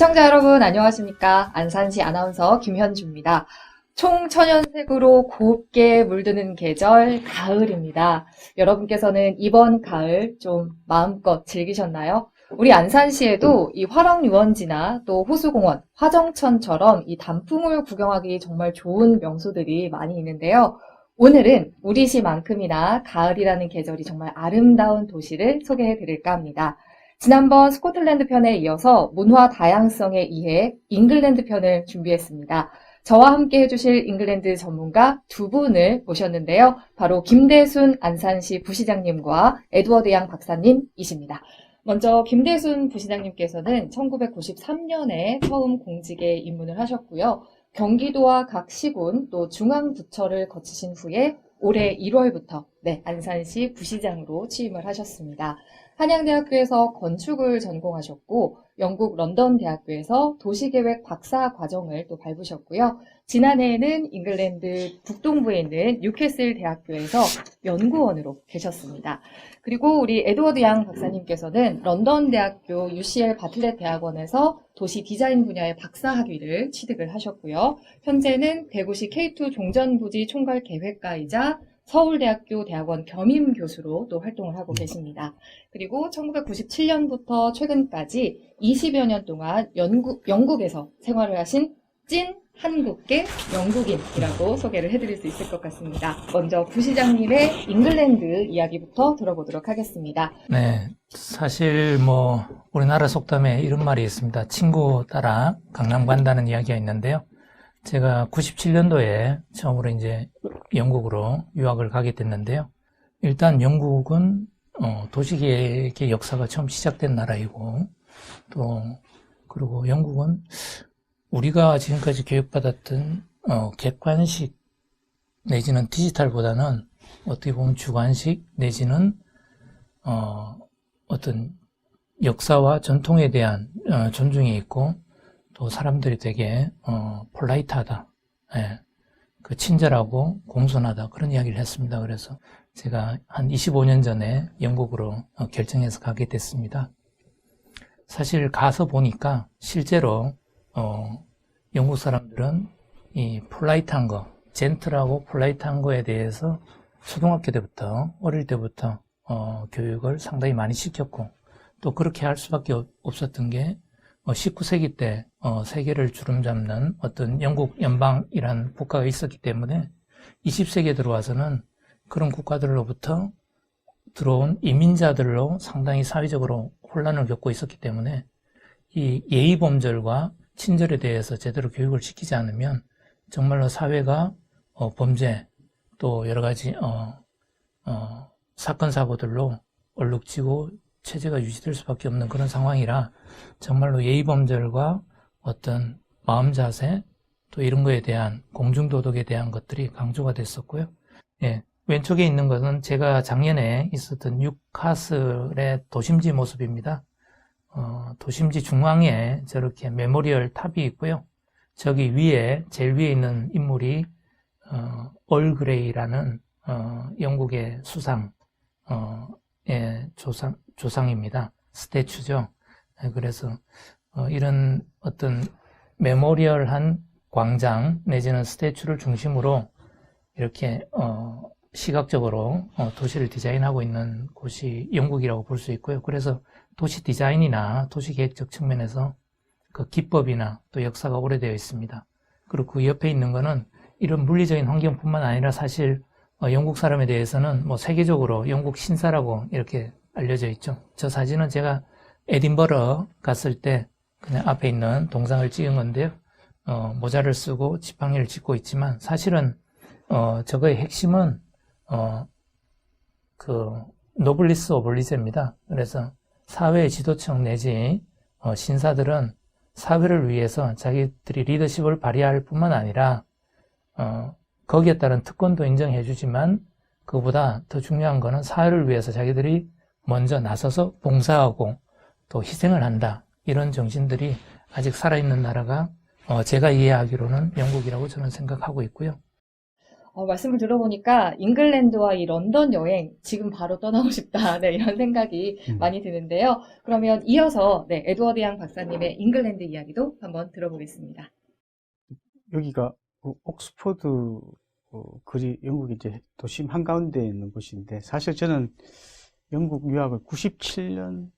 시청자 여러분 안녕하십니까 안산시 아나운서 김현주입니다. 총천연색으로 곱게 물드는 계절 가을입니다. 여러분께서는 이번 가을 좀 마음껏 즐기셨나요? 우리 안산시에도 이 화랑 유원지나 또 호수공원, 화정천처럼 이 단풍을 구경하기 정말 좋은 명소들이 많이 있는데요. 오늘은 우리 시만큼이나 가을이라는 계절이 정말 아름다운 도시를 소개해 드릴까 합니다. 지난번 스코틀랜드 편에 이어서 문화 다양성에 의해 잉글랜드 편을 준비했습니다. 저와 함께 해주실 잉글랜드 전문가 두 분을 모셨는데요. 바로 김대순 안산시 부시장님과 에드워드 양 박사님이십니다. 먼저 김대순 부시장님께서는 1993년에 처음 공직에 입문을 하셨고요. 경기도와 각 시군 또 중앙부처를 거치신 후에 올해 1월부터 네, 안산시 부시장으로 취임을 하셨습니다. 한양대학교에서 건축을 전공하셨고 영국 런던 대학교에서 도시계획 박사 과정을 또 밟으셨고요. 지난해에는 잉글랜드 북동부에 있는 뉴캐슬 대학교에서 연구원으로 계셨습니다. 그리고 우리 에드워드 양 박사님께서는 런던 대학교 UCL 바틀렛 대학원에서 도시 디자인 분야의 박사 학위를 취득을 하셨고요. 현재는 대구시 K2 종전부지 총괄 계획가이자 서울대학교 대학원 겸임 교수로 또 활동을 하고 계십니다. 그리고 1997년부터 최근까지 20여 년 동안 영국, 영국에서 생활을 하신 찐 한국계 영국인이라고 소개를 해드릴 수 있을 것 같습니다. 먼저 부시장님의 잉글랜드 이야기부터 들어보도록 하겠습니다. 네, 사실 뭐 우리나라 속담에 이런 말이 있습니다. 친구 따라 강남 간다는 이야기가 있는데요. 제가 97년도에 처음으로 이제 영국으로 유학을 가게 됐는데요. 일단 영국은 어, 도시계획의 역사가 처음 시작된 나라이고 또 그리고 영국은 우리가 지금까지 교육받았던 어, 객관식 내지는 디지털보다는 어떻게 보면 주관식 내지는 어, 어떤 역사와 전통에 대한 어, 존중이 있고 또 사람들이 되게 어, 폴라이트하다, 예, 그 친절하고 공손하다 그런 이야기를 했습니다. 그래서 제가 한 25년 전에 영국으로 어, 결정해서 가게 됐습니다. 사실 가서 보니까 실제로 어, 영국 사람들은 이 폴라이트한 거, 젠틀하고 폴라이트한 거에 대해서 초등학교 때부터 어릴 때부터 어, 교육을 상당히 많이 시켰고 또 그렇게 할 수밖에 없- 없었던 게 19세기 때 어, 세계를 주름잡는 어떤 영국 연방이라는 국가가 있었기 때문에 20세기에 들어와서는 그런 국가들로부터 들어온 이민자들로 상당히 사회적으로 혼란을 겪고 있었기 때문에 이 예의범절과 친절에 대해서 제대로 교육을 시키지 않으면 정말로 사회가 어, 범죄 또 여러 가지 어, 어, 사건 사고들로 얼룩지고 체제가 유지될 수밖에 없는 그런 상황이라 정말로 예의범절과 어떤 마음 자세 또 이런 거에 대한 공중도덕에 대한 것들이 강조가 됐었고요. 예, 왼쪽에 있는 것은 제가 작년에 있었던 뉴카슬의 도심지 모습입니다. 어, 도심지 중앙에 저렇게 메모리얼 탑이 있고요. 저기 위에 제일 위에 있는 인물이 어, 얼그레이라는 어, 영국의 수상 어, 의 조상 조상입니다. 스태츄죠. 네, 그래서 어, 이런 어떤 메모리얼한 광장 내지는 스태츄를 중심으로 이렇게 어, 시각적으로 어, 도시를 디자인하고 있는 곳이 영국이라고 볼 수 있고요. 그래서 도시 디자인이나 도시 계획적 측면에서 그 기법이나 또 역사가 오래되어 있습니다. 그리고 그 옆에 있는 거는 이런 물리적인 환경뿐만 아니라 사실 어, 영국 사람에 대해서는 뭐 세계적으로 영국 신사라고 이렇게 알려져 있죠. 저 사진은 제가 에딘버러 갔을 때 그냥 앞에 있는 동상을 찍은 건데요. 어, 모자를 쓰고 지팡이를 짚고 있지만 사실은 어, 저거의 핵심은 어, 그 노블리스 오블리제입니다. 그래서 사회 지도층 내지 어, 신사들은 사회를 위해서 자기들이 리더십을 발휘할 뿐만 아니라 어, 거기에 따른 특권도 인정해 주지만 그보다 더 중요한 거는 사회를 위해서 자기들이 먼저 나서서 봉사하고 또 희생을 한다. 이런 정신들이 아직 살아있는 나라가 어, 제가 이해하기로는 영국이라고 저는 생각하고 있고요. 어, 말씀을 들어보니까 잉글랜드와 이 런던 여행 지금 바로 떠나고 싶다. 네, 이런 생각이 음. 많이 드는데요. 그러면 이어서 네, 에드워드 양 박사님의 잉글랜드 이야기도 한번 들어보겠습니다. 여기가 그 옥스퍼드 어, 거리 영국 이제 도심 한가운데에 있는 곳인데 사실 저는 영국 유학을 97년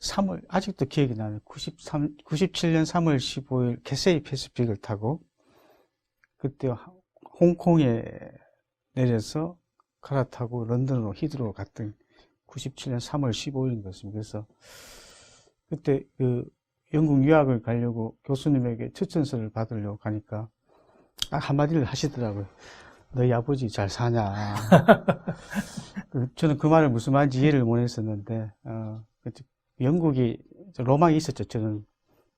3월 아직도 기억이 나요. 93 97년 3월 15일 캐세이 패시픽을 타고 그때 하- 홍콩에 내려서 갈아타고 런던으로 히드로 갔던 97년 3월 15일인 것입니다. 그래서 그때 그 영국 유학을 가려고 교수님에게 추천서를 받으려고 가니까 딱 한마디를 하시더라고요. 너희 아버지 잘 사냐. 그, 저는 그 말을 무슨 말인지 이해를 못 했었는데, 어, 그 영국이 저 로망이 있었죠. 저는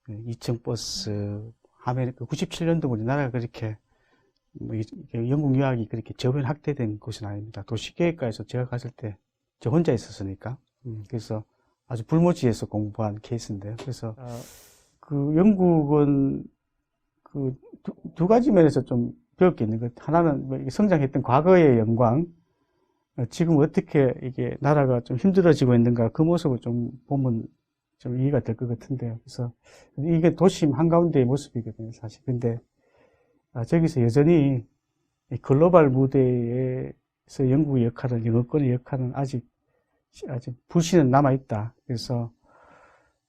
그 2층 버스 하면 97년도 우리나라가 그렇게 뭐 영국 유학이 그렇게 저변 확대된 곳은 아닙니다. 도시계획과에서 제가 갔을 때 저 혼자 있었으니까. 음, 그래서 아주 불모지에서 공부한 케이스인데요. 그래서 어, 그 영국은 그 두, 두 가지 면에서 좀 배울 게 있는 것. 하나는 뭐 성장했던 과거의 영광, 어, 지금 어떻게 이게 나라가 좀 힘들어지고 있는가 그 모습을 좀 보면 좀 이해가 될 것 같은데요. 그래서 이게 도심 한가운데의 모습이거든요, 사실. 근데 아, 저기서 여전히 이 글로벌 무대에서 영국의 역할은 영어권의 역할은 아직 아직 불씨는 남아 있다. 그래서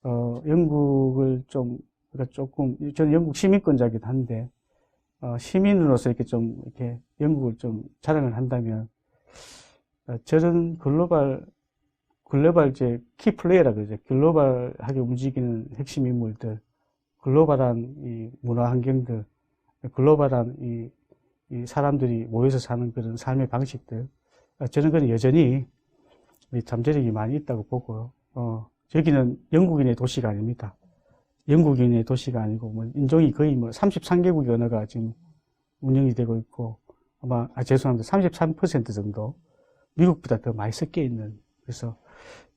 어, 영국을 좀 그러니까 조금 저는 영국 시민권자이기도 한데 어, 시민으로서 이렇게 좀 이렇게 영국을 좀 자랑을 한다면 어, 저런 글로벌 글로벌 이제 키 플레이라 그러죠. 글로벌하게 움직이는 핵심 인물들, 글로벌한 이 문화 환경들, 글로벌한 이, 이 사람들이 모여서 사는 그런 삶의 방식들, 어, 저는 그건 여전히 잠재력이 많이 있다고 보고요. 어, 여기는 영국인의 도시가 아닙니다. 영국인의 도시가 아니고, 뭐, 인종이 거의 뭐 33개국의 언어가 지금 운영이 되고 있고, 아마, 아, 죄송합니다. 33% 정도 미국보다 더 많이 섞여 있는, 그래서,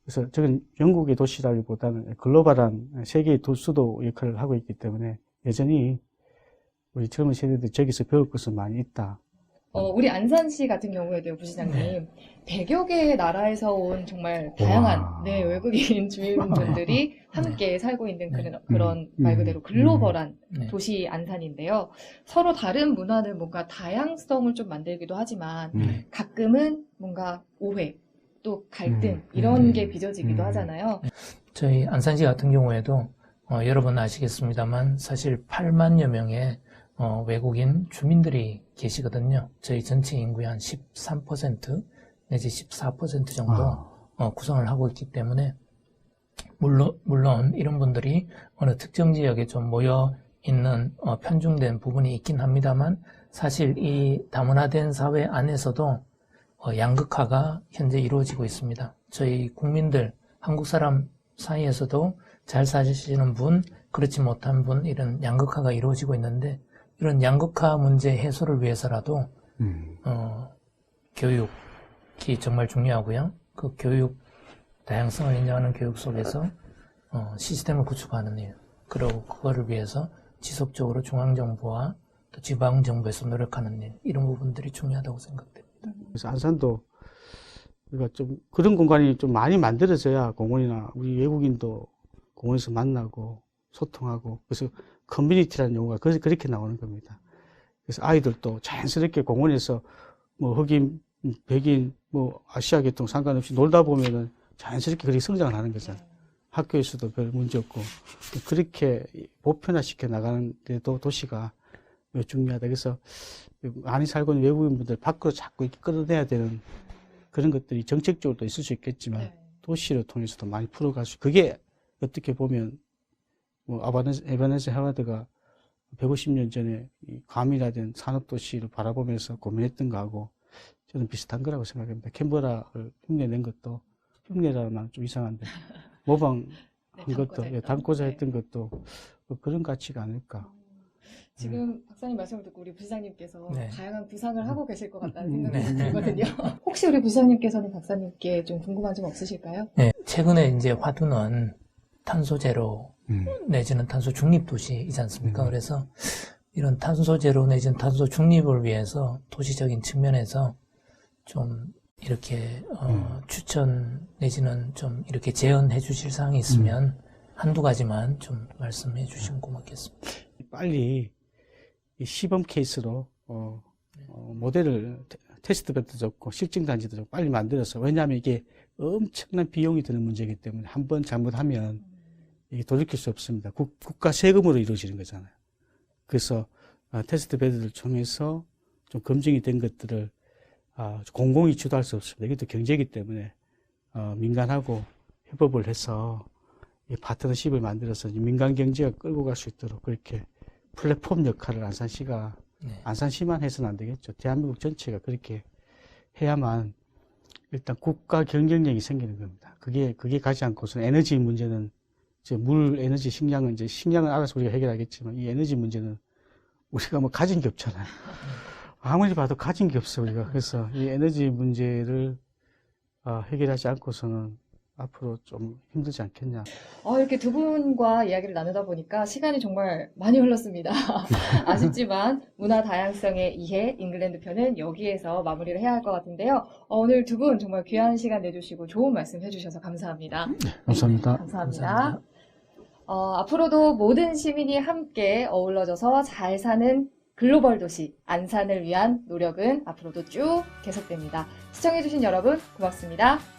그래서 저건 영국의 도시라기보다는 글로벌한 세계의 도- 수도 역할을 하고 있기 때문에 여전히 우리 젊은 세대들 저기서 배울 것은 많이 있다. 어, 우리 안산시 같은 경우에도요, 부시장님. 100여 개의 나라에서 온 정말 다양한, 와. 네, 외국인 주민분들이 함께 살고 있는 그런, 그런 음, 말 음, 그대로 글로벌한 네. 도시 안산인데요. 서로 다른 문화는 뭔가 다양성을 좀 만들기도 하지만 음. 가끔은 뭔가 오해, 또 갈등, 음, 이런 음, 게 빚어지기도 음. 하잖아요. 저희 안산시 같은 경우에도 어, 여러분 아시겠습니다만 사실 8만여 명의 어, 외국인 주민들이 계시거든요. 저희 전체 인구의 한 13% 내지 14% 정도 아, 어, 구성을 하고 있기 때문에 물론 물론 이런 분들이 어느 특정 지역에 좀 모여 있는 어, 편중된 부분이 있긴 합니다만 사실 이 다문화된 사회 안에서도 어, 양극화가 현재 이루어지고 있습니다. 저희 국민들 한국 사람 사이에서도 잘 사시는 분, 그렇지 못한 분 이런 양극화가 이루어지고 있는데 이런 양극화 문제 해소를 위해서라도 음. 어, 교육이 정말 중요하고요. 그 교육, 다양성을 인정하는 교육 속에서 어, 시스템을 구축하는 일, 그리고 그거를 위해서 지속적으로 중앙정부와 또 지방정부에서 노력하는 일, 이런 부분들이 중요하다고 생각됩니다. 그래서 안산도 우리가 좀 그런 공간이 좀 많이 만들어져야 공원이나 우리 외국인도 공원에서 만나고 소통하고 그래서 커뮤니티라는 용어가 그- 그렇게 나오는 겁니다. 그래서 아이들도 자연스럽게 공원에서 뭐 흑인, 백인, 뭐 아시아 계통 상관없이 놀다 보면은 자연스럽게 그렇게 성장을 하는 거잖아요. 학교에서도 별 문제 없고 그렇게 보편화시켜 나가는 데도 도시가 중요하다. 그래서 많이 살고 있는 외국인분들 밖으로 자꾸 이렇게 끌어내야 되는 그런 것들이 정책적으로도 있을 수 있겠지만 네. 도시를 통해서도 많이 풀어갈 수 그게 어떻게 보면 뭐 아바네스 에바네스 헤와드가 150년 전에 이 괌이라든 산업도시를 바라보면서 고민했던 거하고 저는 비슷한 거라고 생각합니다. 캔버라를 흉내낸 것도 흉내라면 좀 이상한데 모방한 네, 것도 담고자 예, 했던. 담고자 네. 했던 것도 뭐 그런 가치가 아닐까. 지금 박사님 말씀을 듣고 우리 부시장님께서 네. 다양한 구상을 하고 계실 것 같다는 음, 생각이 네. 들거든요. 혹시 우리 부시장님께서는 박사님께 좀 궁금한 점 없으실까요? 네, 최근에 이제 화두는 탄소 제로 음. 내지는 탄소 중립 도시이지 않습니까? 음. 그래서 이런 탄소 제로 내지는 탄소 중립을 위해서 도시적인 측면에서 좀 이렇게 어, 음. 추천 내지는 좀 이렇게 제언해 주실 사항이 있으면 한두 가지만 좀 말씀해 주시면 고맙겠습니다. 빨리 이 시범 케이스로 어, 어, 모델을 테- 테스트 배도 좋고 실증 단지도 좋고 빨리 만들어서 왜냐하면 이게 엄청난 비용이 드는 문제이기 때문에 한 번 잘못하면 이게 돌이킬 수 없습니다. 국, 가 세금으로 이루어지는 거잖아요. 그래서 어, 테스트 베드를 통해서 좀 검증이 된 것들을 아, 공공이 주도할 수 없습니다. 이것도 경제이기 때문에 어, 민간하고 협업을 해서 이 파트너십을 만들어서 이 민간 경제가 끌고 갈 수 있도록 그렇게 플랫폼 역할을 안산시가 네. 안산시만 해서는 안 되겠죠. 대한민국 전체가 그렇게 해야만 일단 국가 경쟁력이 생기는 겁니다. 그게 그게 가지 않고서는 에너지 문제는 이제 물, 에너지, 식량은 이제 식량은 알아서 우리가 해결하겠지만 이 에너지 문제는 우리가 뭐 가진 게 없잖아요. 아무리 봐도 가진 게 없어 우리가. 그래서 이 에너지 문제를 어, 해결하지 않고서는 앞으로 좀 힘들지 않겠냐. 어, 이렇게 두 분과 이야기를 나누다 보니까 시간이 정말 많이 흘렀습니다. 아쉽지만 문화 다양성의 이해 잉글랜드 편은 여기에서 마무리를 해야 할 것 같은데요. 어, 오늘 두 분 정말 귀한 시간 내주시고 좋은 말씀 해주셔서 감사합니다. 감사합니다. 감사합니다. 감사합니다. 어, 앞으로도 모든 시민이 함께 어우러져서 잘 사는 글로벌 도시 안산을 위한 노력은 앞으로도 쭉 계속됩니다. 시청해주신 여러분 고맙습니다.